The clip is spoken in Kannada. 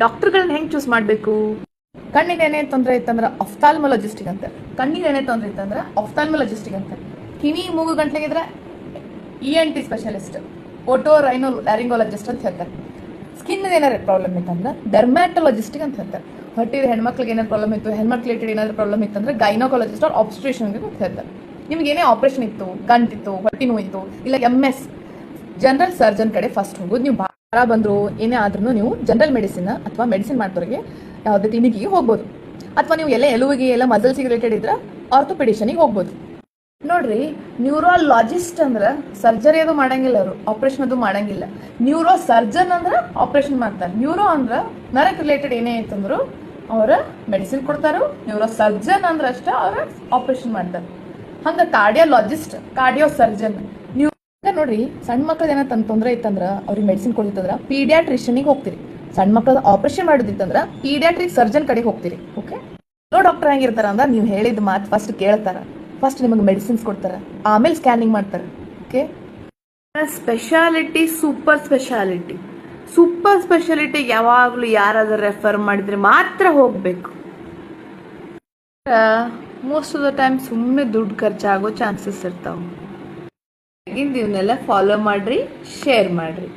ಡಾಕ್ಟರ್ಗಳನ್ನ ಹೆಂಗ್ ಚೂಸ್ ಮಾಡಬೇಕು? ಕಣ್ಣಿಗೆ ಏನೇ ತೊಂದರೆ ಇತ್ತಂದ್ರೆ ಅಫ್ತಾಲ್ಮೊಲಜಿಸ್ಟಿಕ್ ಅಂತ. ಕಣ್ಣಿಗೆ ಏನೇ ತೊಂದರೆ ಇತ್ತಂದ್ರೆ ಅಫ್ತಾಲ್ಮೊಲಜಿಸ್ಟಿಕ್ ಅಂತ. ಕಿವಿ, ಮೂಗು ಗಂಟ್ಲಿಗಿದ್ರೆ E N T specialist otorhinolaryngologist ಅಂತ ಹೇಳ್ತಾರೆ. ಸ್ಕಿನ್ ಏನಾರು ಪ್ರಾಬ್ಲಮ್ ಇತ್ತಂದ್ರೆ ಡರ್ಮ್ಯಾಟೊಲಜಿಸ್ಟಿಕ್ ಅಂತ ಹೇಳ್ತಾರೆ. ಹೊಟ್ಟಿದ ಹೆಣ್ಮಕ್ಳಿಗೆ ಏನಾದ್ರು ಪ್ರಾಬ್ಲಮ್ ಇತ್ತು, ಹೆಣ್ಮಕ್ಳು ರಿಲೇಟೆಡ್ ಏನಾದ್ರು ಪ್ರಾಬ್ಲಮ್ ಇತ್ತಂದ್ರೆ ಗೈನೋಕಾಲಜಿಸ್ಟ್ ಅವ್ರು ಆಬ್ಸ್ಟ್ರೇಷನ್ ಅಂತ ಹೇಳ್ತಾರೆ. ನಿಮ್ಗೆ ಏನೇ ಆಪರೇಷನ್ ಇತ್ತು, ಗಂಟಿತ್ತು ಹೊಟ್ಟೆ ನೋವು ಇತ್ತು ಇಲ್ಲ ಎಂ ಎಸ್ ಜನರಲ್ ಸರ್ಜನ್ ಕಡೆ ಫಸ್ಟ್ ಹೋಗೋದು, ನೀವು ಭಾರ ಬಂದ್ರು, ಏನೇ ಆದ್ರೂ ನೀವು ಜನರಲ್ ಮೆಡಿಸಿನ್ ಅಥವಾ ಮೆಡಿಸಿನ್ ಮಾಡ್ದವ್ರಿಗೆ ಯಾವುದೇ ಕ್ಲಿನಿಕ್ಗೆ ಹೋಗ್ಬೋದು. ಅಥವಾ ನೀವು ಎಲ್ಲ ಎಲುವಿಗೆ ಎಲ್ಲ ಮಸಲ್ಸಿಗೆ ರಿಲೇಟೆಡ್ ಇದ್ರೆ ಆರ್ಥೋಪೆಡಿಷನಿಗೆ ಹೋಗ್ಬೋದು. ನೋಡ್ರಿ ನ್ಯೂರಾಲಜಿಸ್ಟ್ ಅಂದ್ರೆ ಸರ್ಜರಿ ಅದು ಮಾಡಂಗಿಲ್ಲ ಅವರು ಆಪರೇಷನ್ ಅದು ಮಾಡಂಗಿಲ್ಲ. ನ್ಯೂರೋ ಸರ್ಜನ್ ಅಂದ್ರೆ ಆಪರೇಷನ್ ಮಾಡ್ತಾರೆ. ನ್ಯೂರೋ ಅಂದ್ರೆ ನರಕ್ ರಿಲೇಟೆಡ್ ಏನೇ ಇತ್ತಂದ್ರು ಅವರ ಮೆಡಿಸಿನ್ ಕೊಡ್ತಾರೋ. ನ್ಯೂರೋ ಸರ್ಜನ್ ಅಂದ್ರೆ ಅಷ್ಟೇ ಅವ್ರ ಆಪರೇಷನ್ ಮಾಡ್ತಾರೆ. ಹಂಗ ಕಾರ್ಡಿಯೋಲಾಜಿಸ್ಟ್ ಕಾರ್ಡಿಯೋ ಸರ್ಜನ್ ನೋಡ್ರಿ ಸಣ್ಣ ಮಕ್ಳದ ಏನ ತನ್ನ ತೊಂದರೆ ಇತ್ತಂದ್ರ ಅವ್ರಿಗೆ ಮೆಡಿಸಿನ್ ಕೊಡ್ತಿತ್ತಂದ್ರ ಪೀಡಿಯಾಟ್ರಿಷನಿಗೆ ಹೋಗ್ತೀರಿ. ಸಣ್ಣ ಮಕ್ಳದ ಆಪರೇಷನ್ ಮಾಡೋದಿತ್ತಂದ್ರ ಪೀಡಿಯಾಟ್ರಿಕ್ ಸರ್ಜನ್ ಕಡೆ ಹೋಗ್ತೀರಿ ಓಕೆ ನೋ ಡಾಕ್ಟರ್ ಹೆಂಗಿರ್ತಾರ ಅಂದ್ರೆ ನೀವು ಹೇಳಿದ ಮಾತು ಫಸ್ಟ್ ಕೇಳ್ತಾರ. ಫಸ್ಟ್ ನಿಮಗೆ ಮೆಡಿಸಿನ್ಸ್ ಕೊಡ್ತಾರ ಆಮೇಲೆ ಸ್ಕ್ಯಾನಿಂಗ್ ಮಾಡ್ತಾರೆ okay speciality super speciality super speciality ಯಾವಾಗಲೂ ಯಾರಾದ್ರೂ ರೆಫರ್ ಮಾಡಿದ್ರೆ ಮಾತ್ರ ಹೋಗಬೇಕು. ಮೋಸ್ಟ್ ಆಫ್ ದ ಟೈಮ್ ಸುಮ್ಮನೆ ದುಡ್ಡು ಖರ್ಚಾಗೋ ಚಾನ್ಸಸ್ ಇರ್ತಾವೆ. ಇವನ್ನೆಲ್ಲ ಫಾಲೋ ಮಾಡ್ರಿ ಶೇರ್ ಮಾಡ್ರಿ.